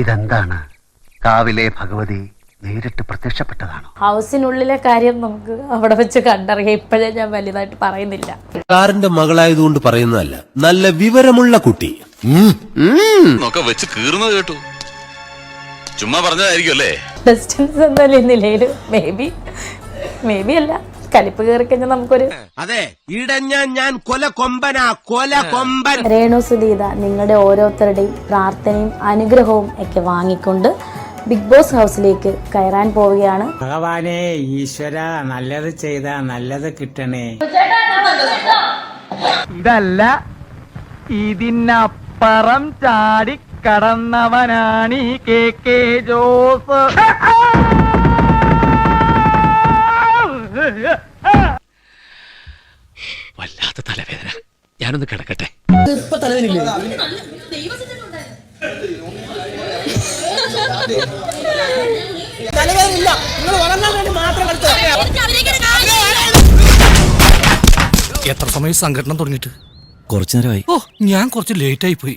ഇതെന്താണ്? കാവിലെ ഭഗവതി നേരിട്ട് പ്രത്യക്ഷപ്പെട്ടതാണ്? ഹൗസിനുള്ളിലെ കാര്യം നമുക്ക് അവിടെ വെച്ച് കണ്ടറിയാം. ഇപ്പോഴേ ഞാൻ വലുതായിട്ട് പറയുന്നില്ല. കാറിന്റെ മകളായതുകൊണ്ട് പറയുന്നതല്ല. നല്ല വിവരമുള്ള കുട്ടി. ഒക്കെ വെച്ച് കീറുന്നത് കേട്ടു. ചുമ്മാ പറഞ്ഞതായിരിക്കും അല്ലേ? ഡിസ്റ്റൻസ് എന്ന നിലയിൽ മേ ബി മേ ബി അല്ല. കലിപ്പ് കയറി കഴിഞ്ഞാൽ നമുക്കൊരു അതെ. ഇടഞ്ഞ ഞാൻ കൊല കൊമ്പനാ കൊല കൊമ്പൻ. രേണു സുധീത നിങ്ങളുടെ ഓരോരുത്തരുടെയും പ്രാർത്ഥനയും അനുഗ്രഹവും ഒക്കെ വാങ്ങിക്കൊണ്ട് ബിഗ് ബോസ് ഹൗസിലേക്ക് കയറാൻ പോവുകയാണ്. ഭഗവാനെ ഈശ്വര നല്ലത് ചെയ്ത നല്ലത് കിട്ടണേ. ഇതല്ല ഇതിനപ്പുറം ചാടി കടന്നവനാണ് ഈ കെ കെ ജോസ് വല്ലാത്ത തലവേദന ഞാനൊന്ന് കിടക്കട്ടെ. എത്ര സമയം സംഘടന തുടങ്ങിയിട്ട്? കുറച്ചു നേരമായി. ഓ ഞാൻ കുറച്ച് ലേറ്റ് ആയി പോയി.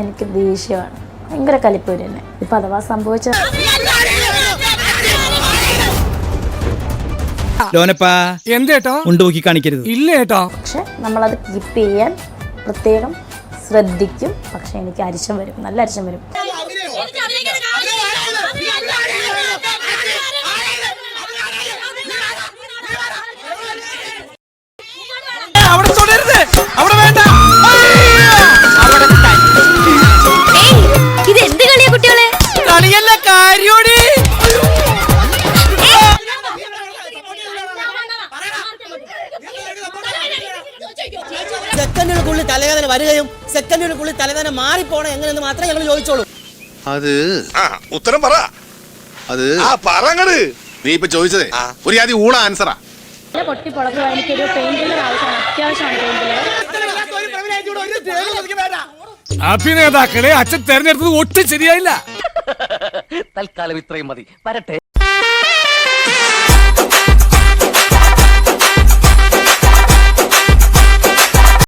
എനിക്ക് ദേഷ്യമാണ്. ഭയങ്കര കലിപ്പൂര് തന്നെ എന്നെ ഇപ്പൊ അഥവാ സംഭവിച്ച ലോനപ്പാ എന്തേട്ടാ ഉണ്ട് നോക്കി കാണിക്കരുത്. ഇല്ലേട്ടാ പക്ഷെ നമ്മളത് കീപ്പ് ചെയ്യാൻ പ്രത്യേകം ശ്രദ്ധിക്കും. പക്ഷെ എനിക്ക് അരിശം വരും. നല്ല അരിശം വരും. അവിടെ തുടരുത്. അവിടെ വേണ്ട. ഇത് എന്ത് കളിയാ കുട്ടികളെ? കളിയല്ല കാര്യോടി. സെക്കൻഡിനുള്ളിൽ തലവേദന വരികയും സെക്കൻഡിനുള്ളിൽ തലവേദന മാറിപ്പോണം എങ്ങനെയെന്ന് മാത്രമേ ഞങ്ങൾ ചോദിച്ചോളൂ. അത് ആ ഉത്തരം പറ. അത് ആ പറങ്ങട് നീ ഇപ്പൊ ചോദിച്ചതേ ഒരു ആദ്യം ഊള ആൻസറാ പൊട്ടി പൊളക്കുക എനിക്കൊരു പെയിൻ കില്ലർ ആവശ്യമാണ് അത്യാവശ്യമാണ് പെയിൻ കില്ലർ അഭിനേതാക്കളെ അച്ഛൻ തെരഞ്ഞെടുത്തത് ഒട്ടും ശരിയായില്ല. തൽക്കാലം ഇത്രയും മതി. വരട്ടെ.